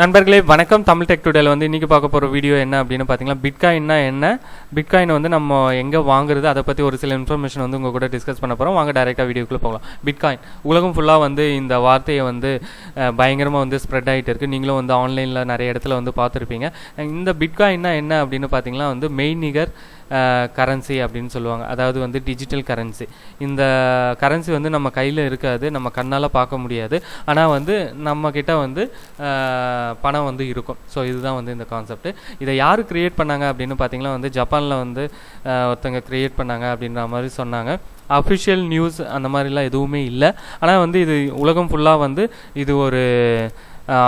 நண்பர்களே வணக்கம். தமிழ் டெக் டுடேல வந்து இன்றைக்கி பார்க்க போகிற வீடியோ என்ன அப்படின்னு பார்த்தீங்கன்னா பிட்காயின்னா என்ன? பிட்காயின் வந்து நம்ம எங்கே வாங்குறது? அதை பற்றி ஒரு சில இன்ஃபர்மேஷன் வந்து உங்கள் கூட டிஸ்கஸ் பண்ண போகிறோம் வாங்க டேரெக்டாக வீடியோக்குள்ளே போகலாம். பிட்காயின் உலகம் ஃபுல்லாக வந்து இந்த வார்த்தையை வந்து பயங்கரமாக வந்து ஸ்ப்ரெட் ஆகிட்டு இருக்குது நீங்களும் வந்து ஆன்லைனில் நிறைய இடத்துல வந்து பார்த்துருப்பீங்க. இந்த பிட்காயின்னா என்ன அப்படின்னு பார்த்தீங்கன்னா வந்து மெய்நிகர் கரன்சி அப்படின்னு சொல்லுவாங்க. அதாவது வந்து டிஜிட்டல் கரன்சி இந்த கரன்சி வந்து நம்ம கையில் இருக்காது நம்ம கண்ணால் பார்க்க முடியாது. ஆனால் வந்து நம்மக்கிட்ட வந்து பணம் வந்து இருக்கும். ஸோ இதுதான் வந்து இந்த கான்செப்ட் இதை யார் க்ரியேட் பண்ணாங்க அப்படின்னு பார்த்தீங்கன்னா வந்து ஜப்பானில் வந்து ஒருத்தங்க க்ரியேட் பண்ணாங்க அப்படின்ற மாதிரி சொன்னாங்க. அஃபிஷியல் நியூஸ் அந்த மாதிரிலாம் எதுவுமே இல்லை. ஆனால் வந்து இது உலகம் ஃபுல்லாக வந்து இது ஒரு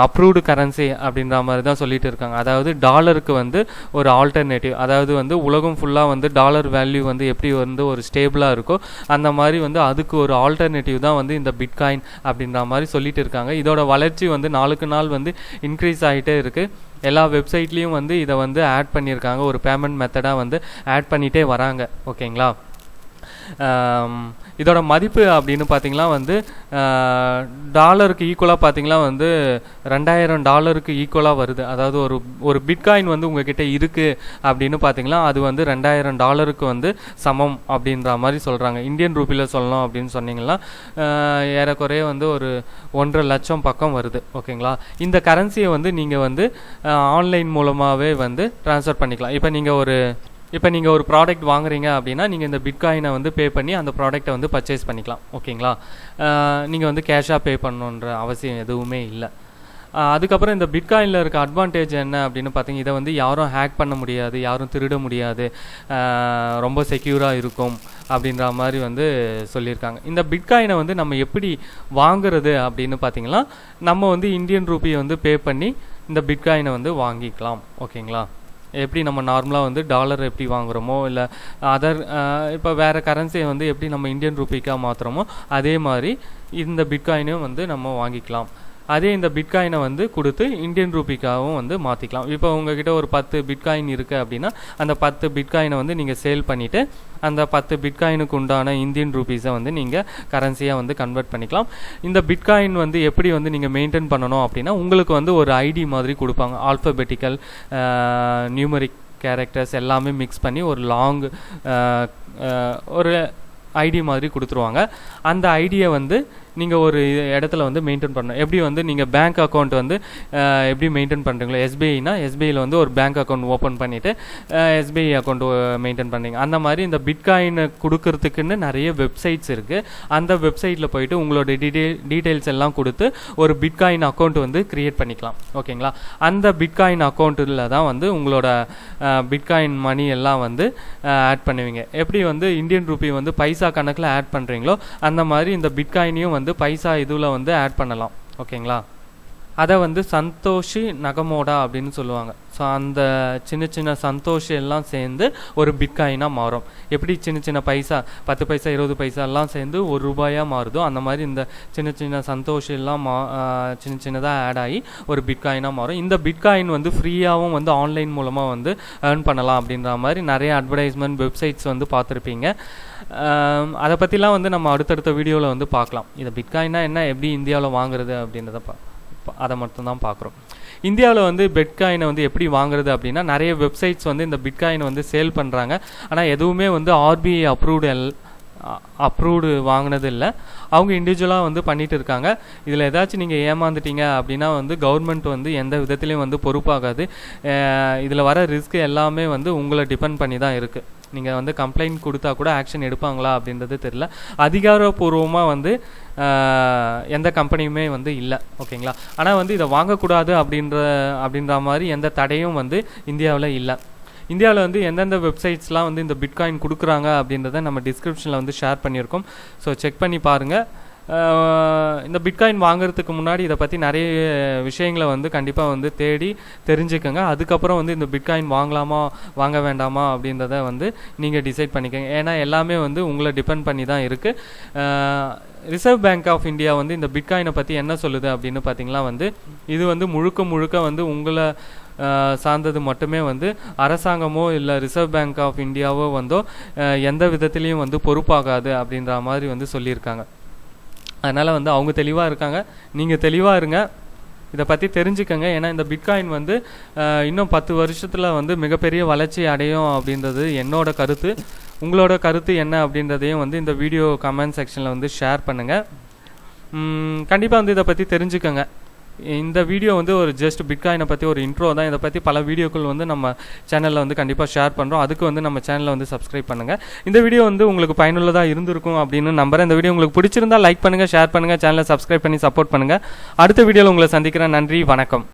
அப்ரூவ்டு கரன்சி அப்படின்ற மாதிரி தான் சொல்லிட்டு இருக்காங்க. அதாவது டாலருக்கு வந்து ஒரு ஆல்டர்னேட்டிவ் அதாவது வந்து உலகம் ஃபுல்லாக வந்து டாலர் வேல்யூ வந்து எப்படி வந்து ஒரு ஸ்டேபிளாக இருக்கோ அந்த மாதிரி வந்து அதுக்கு ஒரு ஆல்டர்னேட்டிவ் தான் வந்து இந்த பிட்காயின் அப்படின்ற மாதிரி சொல்லிட்டு இருக்காங்க. இதோட வளர்ச்சி வந்து நாளுக்கு நாள் வந்து இன்க்ரீஸ் ஆகிட்டே இருக்குது எல்லா வெப்சைட்லேயும் வந்து இதை வந்து ஆட் பண்ணியிருக்காங்க. ஒரு பேமெண்ட் மெத்தடாக வந்து ஆட் பண்ணிகிட்டே வராங்க. ஓகேங்களா இதோட மதிப்பு அப்படின்னு பார்த்தீங்கன்னா வந்து டாலருக்கு ஈக்குவலாக பார்த்திங்கன்னா வந்து ரெண்டாயிரம் டாலருக்கு ஈக்குவலாக வருது. அதாவது ஒரு ஒரு பிட்காயின் வந்து உங்ககிட்ட இருக்குது அப்படின்னு பார்த்தீங்கன்னா அது வந்து ரெண்டாயிரம் டாலருக்கு வந்து சமம் அப்படின்ற மாதிரி சொல்கிறாங்க இந்தியன் ரூபியில் சொல்லணும் அப்படின்னு சொன்னீங்கன்னா ஏறக்குறைய வந்து ஒரு ஒன்றரை லட்சம் பக்கம் வருது. ஓகேங்களா? இந்த கரன்சியை வந்து நீங்கள் வந்து ஆன்லைன் மூலமாகவே வந்து ட்ரான்ஸ்ஃபர் பண்ணிக்கலாம். இப்போ நீங்கள் ஒரு இப்போ நீங்கள் ஒரு ப்ராடக்ட் வாங்குறீங்க அப்படின்னா நீங்கள் இந்த பிட்காயினை வந்து பே பண்ணி அந்த ப்ராடக்ட்டை வந்து பர்ச்சேஸ் பண்ணிக்கலாம். ஓகேங்களா நீங்கள் வந்து கேஷாக பே பண்ணணுன்ற அவசியம் எதுவுமே இல்லை. அதுக்கப்புறம் இந்த பிட்காயினில் இருக்க அட்வான்டேஜ் என்ன அப்படின்னு பார்த்தீங்க இதை வந்து யாரும் ஹேக் பண்ண முடியாது யாரும் திருட முடியாது ரொம்ப செக்யூராக இருக்கும் அப்படின்ற மாதிரி வந்து சொல்லியிருக்காங்க. இந்த பிட்காயினை வந்து நம்ம எப்படி வாங்குறது அப்படின்னு பார்த்தீங்கன்னா நம்ம வந்து இந்தியன் ரூபியை வந்து பே பண்ணி இந்த பிட்காயினை வந்து வாங்கிக்கலாம். ஓகேங்களா எப்படி நம்ம நார்மலாக வந்து டாலர் எப்படி வாங்குறோமோ இல்லை அதர் இப்போ வேறு கரன்சியை வந்து எப்படி நம்ம இந்தியன் ரூபிக்காக மாற்றுறோமோ அதே மாதிரி இந்த பிட்காயினையும் வந்து நம்ம வாங்கிக்கலாம். அதே இந்த பிட்காயினை வந்து கொடுத்து இந்தியன் ரூபிக்காகவும் வந்து மாற்றிக்கலாம் இப்போ உங்ககிட்ட ஒரு பத்து பிட்காயின் இருக்குது அப்படின்னா அந்த பத்து பிட்காயினை வந்து நீங்கள் சேல் பண்ணிவிட்டு அந்த பத்து பிட்காயினுக்கு உண்டான இந்தியன் ரூபீஸை வந்து நீங்கள் கரன்சியாக வந்து கன்வெர்ட் பண்ணிக்கலாம். இந்த பிட்காயின் வந்து எப்படி வந்து நீங்கள் மெயின்டைன் பண்ணணும் அப்படின்னா உங்களுக்கு வந்து ஒரு ஐடி மாதிரி கொடுப்பாங்க. ஆல்ஃபபெட்டிக்கல் நியூமரிக் கேரக்டர்ஸ் எல்லாமே மிக்ஸ் பண்ணி ஒரு லாங் ஒரு ஐடி மாதிரி கொடுத்துருவாங்க. அந்த ஐடியை வந்து நீங்கள் ஒரு இடத்துல வந்து மெயின்டைன் பண்ணணும். எப்படி வந்து நீங்கள் பேங்க் அக்கௌண்ட் வந்து எப்படி மெயின்டைன் பண்ணுறீங்களோ எஸ்பிஐனா எஸ்பிஐயில் வந்து ஒரு பேங்க் அக்கௌண்ட் ஓப்பன் பண்ணிவிட்டு எஸ்பிஐ அக்கௌண்ட் மெயின்டைன் பண்ணுறீங்க அந்த மாதிரி இந்த பிட்காயின் கொடுக்கறதுக்குன்னு நிறைய வெப்சைட்ஸ் இருக்குது அந்த வெப்சைட்டில் போயிட்டு உங்களோட டீடெயில் டீட்டெயில்ஸ் எல்லாம் கொடுத்து ஒரு பிட்காயின் அக்கௌண்ட் வந்து க்ரியேட் பண்ணிக்கலாம். ஓகேங்களா? அந்த பிட்காயின் அக்கௌண்ட்டில் தான் வந்து உங்களோட பிட்காயின் மணி எல்லாம் வந்து ஆட் பண்ணுவீங்க. எப்படி வந்து இந்தியன் ரூபி வந்து பைசா கணக்கில் ஆட் பண்ணுறீங்களோ அந்த மாதிரி இந்த பிட்காயினையும் வந்து பைசா இதுல வந்து ஆட் பண்ணலாம். ஓகேங்களா அதை வந்து சந்தோஷி நகமோடா அப்படின்னு சொல்லுவாங்க. ஸோ அந்த சின்ன சின்ன சந்தோஷி எல்லாம் சேர்ந்து ஒரு பிட்காயினாக மாறும். எப்படி சின்ன சின்ன பைசா பத்து பைசா இருபது பைசா எல்லாம் சேர்ந்து ஒரு ரூபாயாக மாறுதோ அந்த மாதிரி இந்த சின்ன சின்ன சந்தோஷி எல்லாம் மா சின்ன சின்னதாக ஆட் ஆகி ஒரு பிட்காயினாக மாறும். இந்த பிட்காயின் வந்து ஃப்ரீயாகவும் வந்து ஆன்லைன் மூலமாக வந்து ஏர்ன் பண்ணலாம் அப்படின்ற மாதிரி நிறைய அட்வர்டைஸ்மெண்ட் வெப்சைட்ஸ் வந்து பார்த்துருப்பீங்க. அதை பற்றிலாம் வந்து நம்ம அடுத்தடுத்த வீடியோவில் வந்து பார்க்கலாம். இதை பிட்காயினா என்ன எப்படி இந்தியாவில் வாங்குறது அப்படின்றத பா- அதை மட்டும்தான் பார்க்குறோம். இந்தியாவில் வந்து பிட்காயினை வந்து எப்படி வாங்குறது அப்படின்னா நிறைய வெப்சைட்ஸ் வந்து இந்த பிட்காயினை வந்து சேல் பண்ணுறாங்க ஆனால் எதுவுமே வந்து ஆர்பிஐ அப்ரூவ்டு எல் அப்ரூவ்டு வாங்கினது இல்லை. அவங்க இண்டிவிஜுவலாக வந்து பண்ணிட்டு இருக்காங்க. இதில் ஏதாச்சும் நீங்கள் ஏமாந்துட்டீங்க அப்படின்னா வந்து கவர்மெண்ட் வந்து எந்த விதத்துலேயும் வந்து பொறுப்பாகாது. இதில் வர ரிஸ்க் எல்லாமே வந்து உங்களை டிபெண்ட் பண்ணி தான் இருக்குது நீங்கள் வந்து கம்ப்ளைண்ட் கொடுத்தா கூட ஆக்ஷன் எடுப்பாங்களா அப்படின்றது தெரியல. அதிகாரப்பூர்வமாக வந்து எந்த கம்பெனியுமே வந்து இல்லை. ஓகேங்களா? ஆனால் வந்து இதை வாங்கக்கூடாது அப்படின்ற அப்படின்ற மாதிரி எந்த தடையும் வந்து இந்தியாவில் இல்லை. இந்தியாவில் வந்து எந்தெந்த வெப்சைட்ஸ்லாம் வந்து இந்த பிட்காயின் கொடுக்குறாங்க அப்படின்றத நம்ம டிஸ்கிரிப்ஷனில் வந்து ஷேர் பண்ணியிருக்கோம். ஸோ செக் பண்ணி பாருங்கள் இந்த பிட்காயின் வாங்குறதுக்கு முன்னாடி இதை பற்றி நிறைய விஷயங்களை வந்து கண்டிப்பாக வந்து தேடி தெரிஞ்சுக்கோங்க. அதுக்கப்புறம் வந்து இந்த பிட்காயின் வாங்கலாமா வாங்க வேண்டாமா அப்படின்றத வந்து நீங்கள் டிசைட் பண்ணிக்கோங்க. ஏன்னா எல்லாமே வந்து உங்களை டிபெண்ட் பண்ணி தான் இருக்குது ரிசர்வ் பேங்க் ஆஃப் இந்தியா வந்து இந்த பிட்காயினை பற்றி என்ன சொல்லுது அப்படின்னு பார்த்தீங்கன்னா வந்து இது வந்து முழுக்க முழுக்க வந்து உங்களை சார்ந்தது மட்டுமே வந்து அரசாங்கமோ இல்லை ரிசர்வ் பேங்க் ஆஃப் இந்தியாவோ வந்தோ எந்த விதத்துலேயும் வந்து பொறுப்பாகாது அப்படின்ற மாதிரி வந்து சொல்லியிருக்காங்க. அதனால் வந்து அவங்க தெளிவாக இருக்காங்க. நீங்கள் தெளிவாக இருங்க. இதை பற்றி தெரிஞ்சுக்கங்க. ஏன்னா இந்த பிட்காயின் வந்து இன்னும் பத்து வருஷத்தில் வந்து மிகப்பெரிய வளர்ச்சி அடையும் அப்படின்றது என்னோட கருத்து. உங்களோட கருத்து என்ன அப்படின்றதையும் வந்து இந்த வீடியோ கமெண்ட் செக்ஷனில் வந்து ஷேர் பண்ணுங்கள் கண்டிப்பாக வந்து இதை பற்றி தெரிஞ்சுக்கங்க. இந்த வீடியோ வந்து ஒரு ஜஸ்ட் பிட்காயினை பற்றி ஒரு இன்ட்ரோ தான். இதை பற்றி பல வீடியோக்கள் வந்து நம்ம சேனலில் வந்து கண்டிப்பாக ஷேர் பண்ணுறோம் அதுக்கு வந்து நம்ம சேனலை வந்து சப்ஸ்கிரைப் பண்ணுங்கள் இந்த வீடியோ வந்து உங்களுக்கு பயனுள்ளதாக இருந்திருக்கும் அப்படின்னு நம்புகிறேன் இந்த வீடியோ உங்களுக்கு பிடிச்சிருந்தா லைக் பண்ணுங்கள் ஷேர் பண்ணுங்கள் சேனலை சப்ஸ்கிரைப் பண்ணி சப்போர்ட் பண்ணுங்கள் அடுத்த வீடியோவில் உங்களை சந்திக்கிறேன். நன்றி வணக்கம்.